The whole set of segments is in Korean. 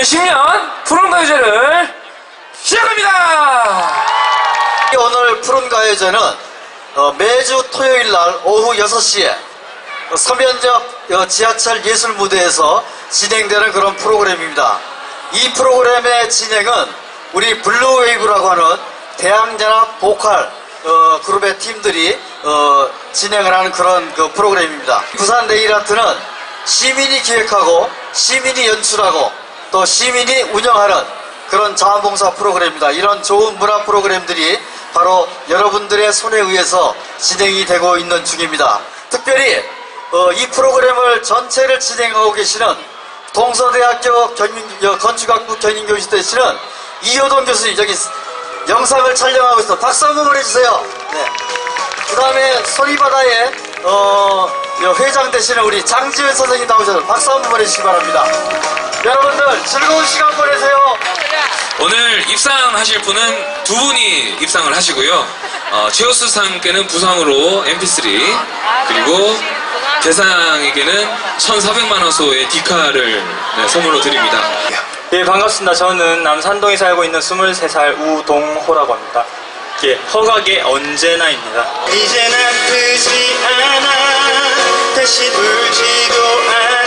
2010년 푸른가요제를 시작합니다! 오늘 푸른가요제는 어, 매주 토요일 날 오후 6시에 서면적 그 어, 지하철 예술무대에서 진행되는 그런 프로그램입니다. 이 프로그램의 진행은 우리 블루웨이브라고 하는 대학연합 보컬 어, 그룹의 팀들이 어, 진행을 하는 그런 그 프로그램입니다. 부산 네일아트는 시민이 기획하고 시민이 연출하고 또 시민이 운영하는 그런 자원봉사 프로그램입니다. 이런 좋은 문화 프로그램들이 바로 여러분들의 손에 의해서 진행이 되고 있는 중입니다. 특별히 어, 이 프로그램을 전체를 진행하고 계시는 동서대학교 견인, 건축학부 견인교실 되시는 이효동 교수님 여기 영상을 촬영하고 있어 박수 한번 보내주세요. 네. 그 다음에 소리바다의 어, 회장 되시는 우리 장지은 선생님 나오셔서 박수 한번 보내주시기 바랍니다. 여러분들 즐거운 시간 보내세요. 오늘 입상하실 분은 두 분이 입상을 하시고요. 어, 최우수 상께는 부상으로 MP3 그리고 대상에게는 1,400만 원 소의 디카를 네, 선물로 드립니다. 예, 반갑습니다. 저는 남산동에 살고 있는 23살 우동호라고 합니다. 예, 허각의 언제나입니다. 이젠 아프지 않아, 다시 울지도 않아.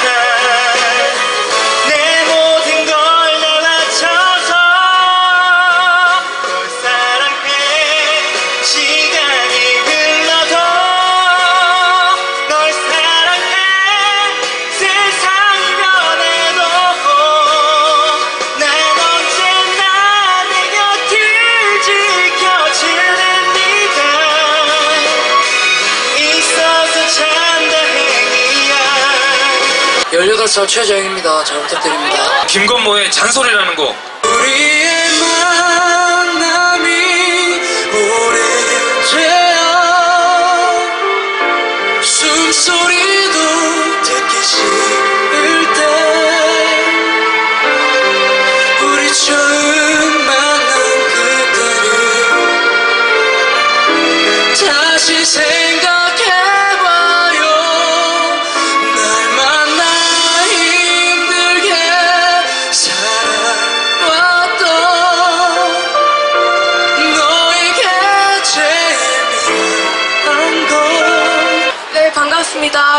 18살 최재영입니다. 잘 부탁드립니다. 김건모의 잔소리라는 곡. 우리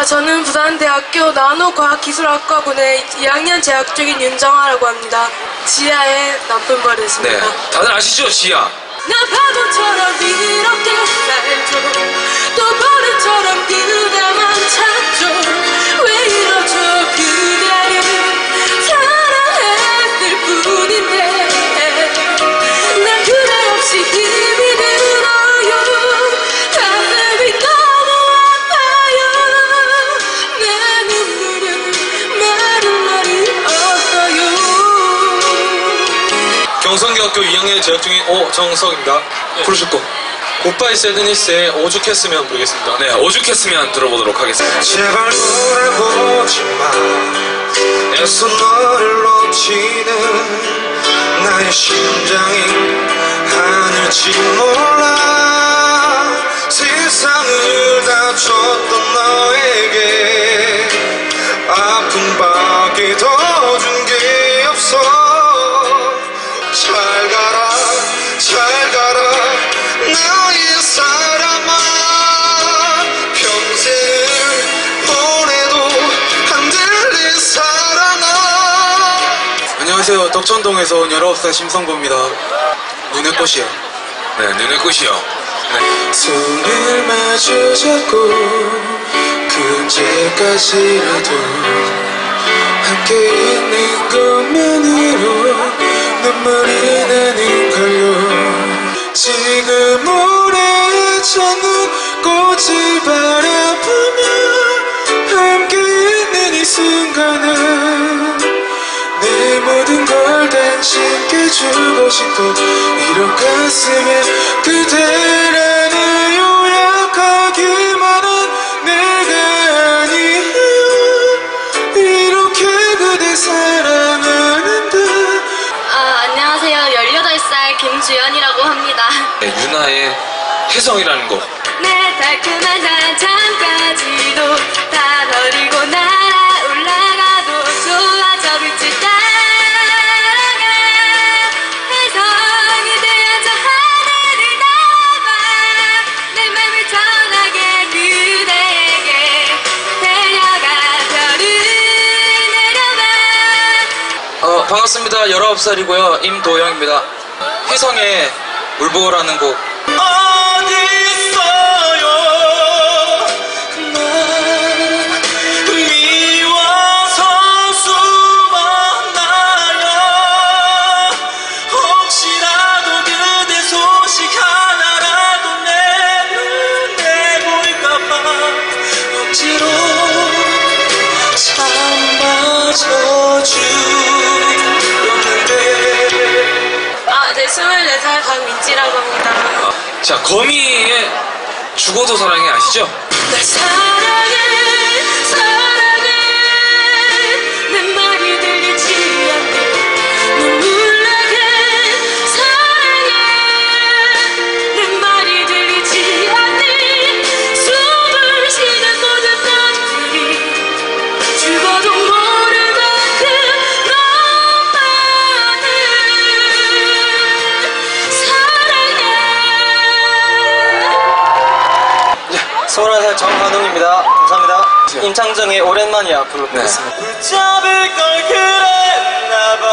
저는 부산대학교 나노과학기술학과분의 2학년 재학 중인 윤정아라고 합니다. 지하의 나쁜 버릇입니다. 네. 다들 아시죠? 지아. 나 바보처럼 이렇게 살죠. 또 버릇처럼 그대만 찾 경성대학교 2학년 재학 중인 오정석입니다. 부르실 곡. 굿바이 세드니스의 오죽했으면 부르겠습니다. 네, 오죽했으면 들어보도록 하겠습니다. 제발 돌아보지 마. 애써 너를 놓치는 나의 심장이 하늘지 몰라. 세상을 다 줬던 너에게 아픔밖에 더 안녕하세요. 덕천동에서 온 19살 심성보입니다. 눈의 꽃이요. 네, 눈의 꽃이요. 네. 손을 마주 잡고 그 언제까지라도 함께 있는 것만으로 눈물이 나는걸요 지금 오래 찾는 꽃을 바라보며 함께 있는 이 순간은 내 모든 걸 당신께 주고 싶어 이런 가슴에 그대라는 요약하기만 한 내가 아니에요 이렇게 그대 사랑하는데 아, 안녕하세요. 18살 김주연이라고 합니다. 네, 유나의 혜성이라는 곡. 내 달콤한 한참까지도 다 버리고 날 반갑습니다. 19살이고요. 임도영입니다. 혜성의 울보라는 곡. 자, 거미의 죽어도 사랑해 아시죠? 21살 정한웅입니다. 감사합니다. 임창정의 오랜만이야 불러보겠습니다. 붙잡을 걸 그랬나봐.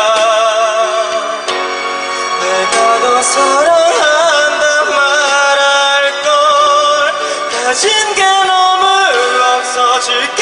내가 더 사랑한다 말할 걸. 가진 게 너무 없어. 줄게